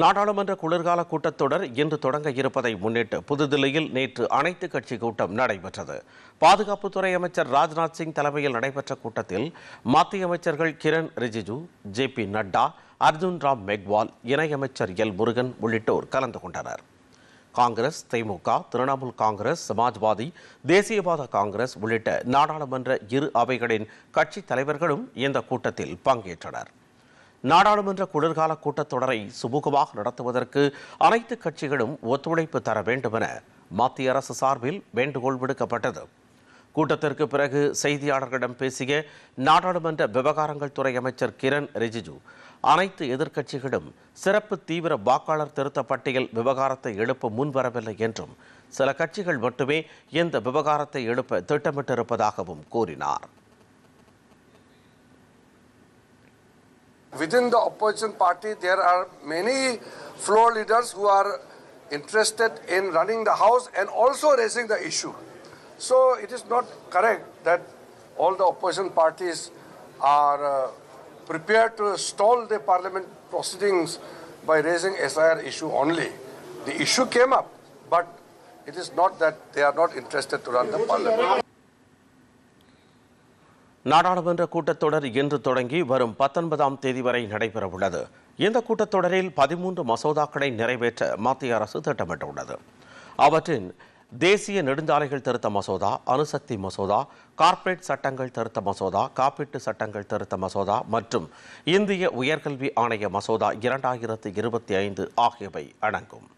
நாடாளுமன்ற குளிர்கால கூட்டத்தொடர் இன்று தொடங்க இருப்பதை முன்னிட்டு புதுதில்லியில் நேற்று அனைத்து கட்சி கூட்டம் நடைபெற்றது. பாதுகாப்புத்துறை அமைச்சர் ராஜ்நாத் சிங் தலைமையில் நடைபெற்ற கூட்டத்தில் மத்திய அமைச்சர்கள் கிரண் ரிஜிஜு ஜே பி நட்டா அர்ஜுன் ராம் மெக்வால் இணையமைச்சர் எல் முருகன் உள்ளிட்டோர் கலந்து கொண்டனர். காங்கிரஸ் திமுக திரிணாமுல் காங்கிரஸ் சமாஜ்வாதி தேசியவாத காங்கிரஸ் உள்ளிட்ட நாடாளுமன்ற இரு அவைகளின் கட்சித் தலைவர்களும் இந்த கூட்டத்தில் பங்கேற்றனர். நாடாளுமன்ற குளிர்கால கூட்டத்தொடரை சுமூகமாக நடத்துவதற்கு அனைத்து கட்சிகளும் ஒத்துழைப்பு தர வேண்டுமென மத்திய அரசு சார்பில் வேண்டுகோள் விடுக்கப்பட்டது. கூட்டத்திற்கு பிறகு செய்தியாளர்களிடம் பேசிய நாடாளுமன்ற விவகாரங்கள் துறை அமைச்சர் கிரண் ரிஜிஜு அனைத்து எதிர்க்கட்சிகளும் சிறப்பு தீவிர வாக்காளர் திருத்த பட்டியல் விவகாரத்தை எழுப்ப முன்வரவில்லை என்றும் சில கட்சிகள் மட்டுமே இந்த விவகாரத்தை எழுப்ப திட்டமிட்டிருப்பதாகவும் கூறினார். Within the opposition party, there are many floor leaders who are interested in running the house and also raising the issue. So it is not correct that all the opposition parties are uh, prepared to stall the parliament proceedings by raising SIR issue only. The issue came up, but it is not that they are not interested to run the parliament. நாடாளுமன்ற கூட்டத்தொடர் இன்று தொடங்கி வரும் பத்தொன்பதாம் தேதி வரை நடைபெறவுள்ளது. இந்த கூட்டத்தொடரில் பதிமூன்று மசோதாக்களை நிறைவேற்ற மத்திய அரசு திட்டமிட்டுள்ளது. அவற்றின் தேசிய நெடுஞ்சாலைகள் திருத்த மசோதா அணுசக்தி மசோதா கார்ப்பரேட் சட்டங்கள் திருத்த மசோதா காப்பீட்டு சட்டங்கள் திருத்த மசோதா மற்றும் இந்திய உயர்கல்வி ஆணைய மசோதா இரண்டாயிரத்து இருபத்தி ஐந்து ஆகியவை அடங்கும்.